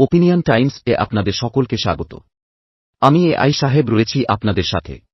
Opinion Times এ আপনাদের সকলকে স্বাগত। আমি এ আই সাহেব রয়েছি আপনাদের সাথে।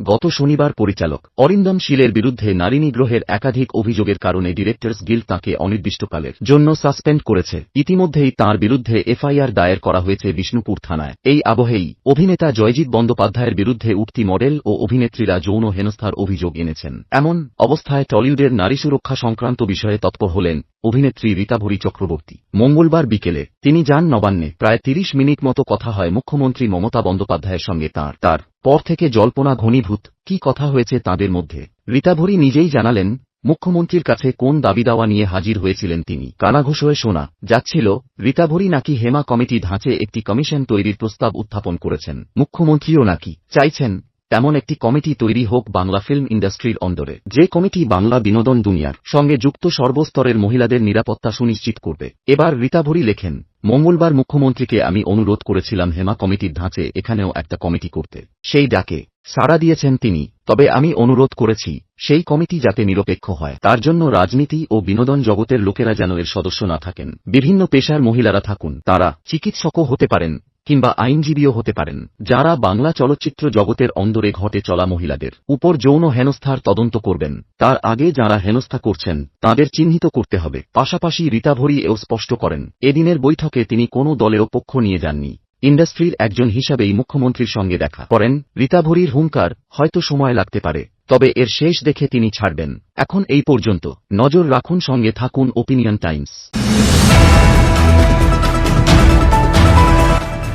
গত শনিবার পরিচালক অরিন্দম শীলের বিরুদ্ধে নারী নিগ্রহের একাধিক অভিযোগের কারণে ডিরেক্টর্স গিল্ড তাঁকে অনির্দিষ্টকালের জন্য সাসপেন্ড করেছে। ইতিমধ্যেই তাঁর বিরুদ্ধে এফআইআর দায়ের করা হয়েছে বিষ্ণুপুর থানায়। এই আবহেই অভিনেতা জয়জিৎ বন্দ্যোপাধ্যায়ের বিরুদ্ধে উঠতি মডেল ও অভিনেত্রীরা যৌন হেনস্থার অভিযোগ এনেছেন। এমন অবস্থায় টলিউডের নারী সুরক্ষা সংক্রান্ত বিষয়ে তৎপর হলেন অভিনেত্রী রীতাভরী চক্রবর্তী। মঙ্গলবার বিকেলে তিনি যান নবান্নে। প্রায় তিরিশ মিনিট মতো কথা হয় মুখ্যমন্ত্রী মমতা বন্দ্যোপাধ্যায়ের সঙ্গে তাঁর। তার পর থেকে জল্পনা ঘনীভূত, কি কথা হয়েছে তাঁদের মধ্যে? রীতাভরী নিজেই জানালেন, মুখ্যমন্ত্রীর কাছে কোন দাবি দাওয়া নিয়ে হাজির হয়েছিলেন তিনি? কানাঘুষ হয়ে শোনা যাচ্ছিল, রীতাভরী নাকি হেমা কমিটি ধাঁচে একটি কমিশন তৈরির প্রস্তাব উত্থাপন করেছেন। মুখ্যমন্ত্রীও নাকি চাইছেন, তেমন একটি কমিটি তৈরি হোক বাংলা ফিল্ম ইন্ডাস্ট্রির অন্দরে। যে কমিটি বাংলা বিনোদন দুনিয়ার সঙ্গে যুক্ত সর্বস্তরের মহিলাদের নিরাপত্তা সুনিশ্চিত করবে। এবার রীতাভরী লেখেন মঙ্গলবার মুখ্যমন্ত্রীকে আমি অনুরোধ করেছিলাম, হেমা কমিটির ধাঁচে এখানেও একটা কমিটি করতে। সেই ডাকে সাড়া দিয়েছেন তিনি, তবে আমি অনুরোধ করেছি, সেই কমিটি যাতে নিরপেক্ষ হয়। তার জন্য রাজনীতি ও বিনোদন জগতের লোকেরা যেন এর সদস্য না থাকেন। বিভিন্ন পেশার মহিলারা থাকুন, তারা চিকিৎসকও হতে পারেন। কিংবা আইনজীবীও হতে পারেন, যারা বাংলা চলচ্চিত্র জগতের অন্দরে ঘটে চলা মহিলাদের উপর যৌন হেনস্থার তদন্ত করবেন। তার আগে যারা হেনস্থা করছেন, তাদের চিহ্নিত করতে হবে। পাশাপাশি রীতাভরী এও স্পষ্ট করেন, এদিনের বৈঠকে তিনি কোনো দলেরও পক্ষ নিয়ে যাননি। ইন্ডাস্ট্রির একজন হিসাবেই মুখ্যমন্ত্রীর সঙ্গে দেখা করেন। রীতাভরির হুঙ্কার হয়তো সময় লাগতে পারে, তবে এর শেষ দেখে তিনি ছাড়বেন। এখন এই পর্যন্ত। নজর রাখুন সঙ্গে থাকুন ওপিনিয়ন টাইমস